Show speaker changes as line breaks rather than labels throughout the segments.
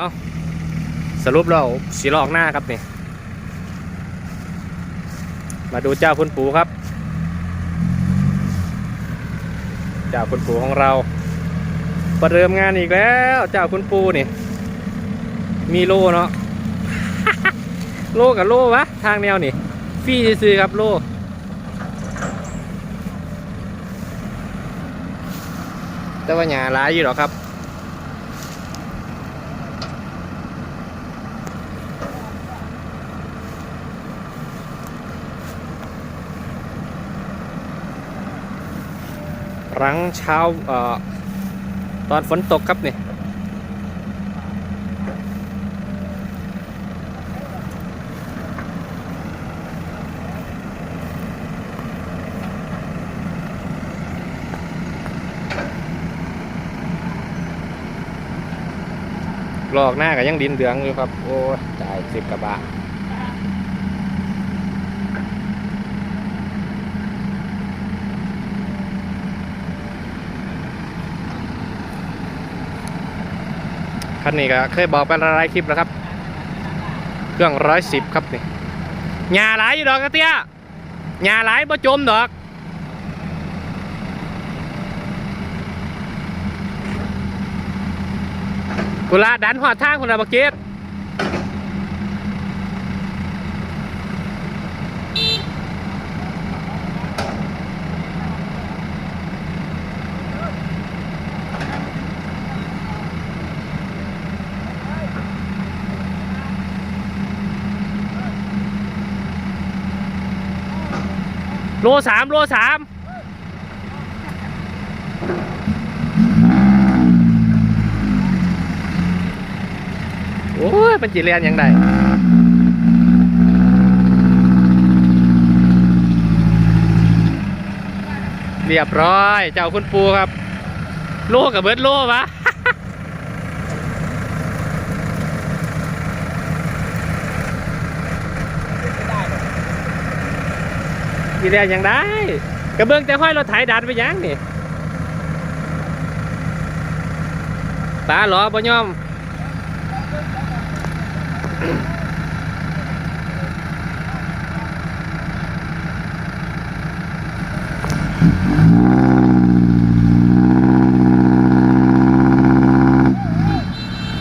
เอาสรุปแล้วสีลอกหน้าครับนี่ มาดูเจ้าคุณปู่ครับ เจ้าคุณปู่ของเรา ประเดิมงานอีกแล้ว เจ้าคุณปู่นี่ มีโล่เนาะ โล่กับโล่วะ ทางแนวนี่ฟรีซื้อครับโล่แต่ว่าหยาหลายอยู่หรอครับ หลังเช้าเอ่อตอนฝนตกครับนี่ลอกหน้าก็ยังดินเหลืองอยู่ครับ โอ้จ่ายสิบกระบะ คันนี้ก็เคยบอกไปหลายคลิปแล้วครับ เครื่องร้อยสิบครับนี่หยาหลายอยู่ดอกกระเตี้ยหยาหลายบ่จมดอกกุลาดันหอดทางคุณอาบเกต โลสามโลสามโอ้ยมันจีเรียนยังไงเรียบร้อย เจ้าคุณปูครับ โลกับเบิร์ดโลวะ จีเรียนยังได้กระเบื้องแต่ห้อยรถไถดันไปยังนี่ตาหรอบ่ยอม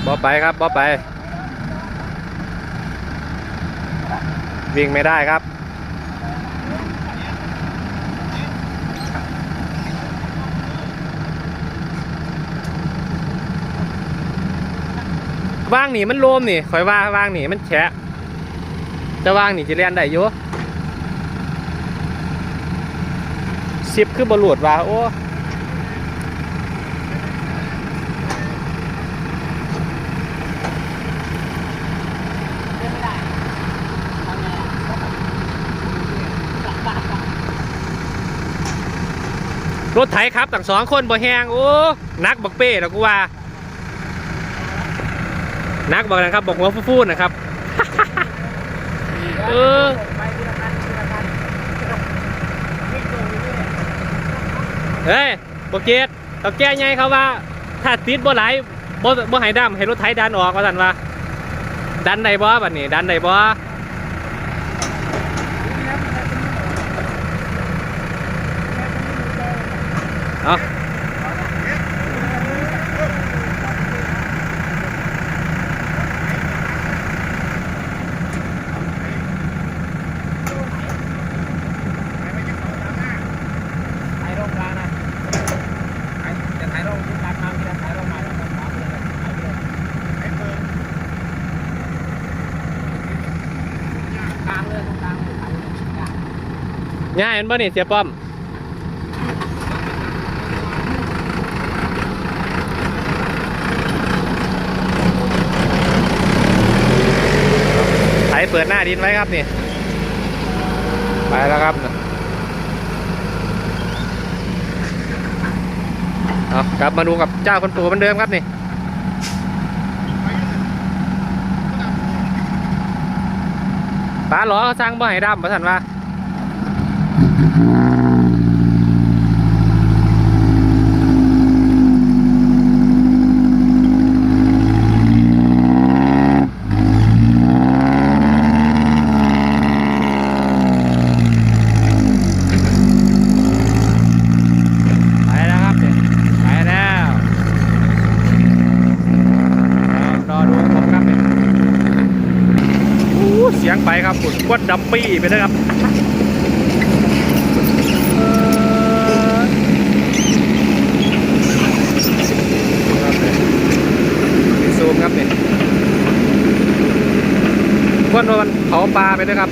บ่ไปครับบ่ไป วิ่งไม่ได้ครับ ว่างหนีมันโลมนี่คอยว่าว่างหนีมันแฉะแต่ว่างหนีจะเรียนได้อยู่สิบคือบอลลูดว่าโอ้รถไถครับต่างสองคนบ่แหงโอ้นักบักเป้แล้วกูว่า นักบอกนะครับบอกหัวฟูๆนะครับเออเฮ้ยโบเกตเขาแก้ไงเขาว่า ถ้าติดบ่ไหลบ่บ่ให้ดำให้รถไถดันออกว่าสันว่า ดันได้บ่บัดนี้ ดันได้บ่เอา ง่ายเห็นบ่นี่เสียป้อม ไถเปิดหน้าดินไว้ครับนี่ ไปแล้วครับเอากลับมาดูกับเจ้าคนปู่เหมือนเดิมครับนี่ ปลาหลอเขาสร้างบ่ให้ดำประสันว่า เสียงไปครับฝุ่นควันดำปี้ไปนะครับซูมครับเนี่ยควันมันเผาปลาไปนะครับ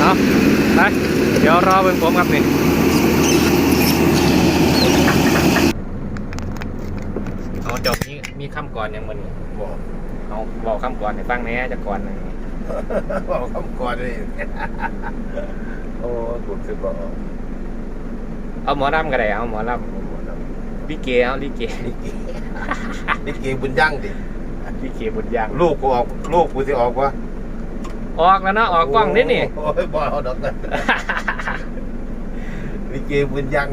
เอาไปเดี๋ยวรอเป็นผมครับนี่เอาจบนี้มีคำก่อนยังมัน
บอก
เอาบอกคำก่อนให้ฟังแหน่จะก่อนหนึ่ง
บอกคำก่อนเลยโอ้กูคือบอก
เอาหมอลำก็ได้เอาหมอลำลิเกเอาลิเก
นี่เกนี่เกบุญยั่งดิ
ลิเกบุญยัง
ลูกกูออกลูกกูสิออกวะ
ออกแล้วเนาะออกกล้องนิดนี่
โอ้ยบอเอาดอกกันนี่เกบุญยั่ง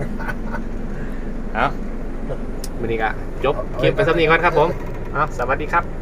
เอาวันนี้ก็จบคลิปไปสำนีก่อนครับผม เอาสวัสดีครับ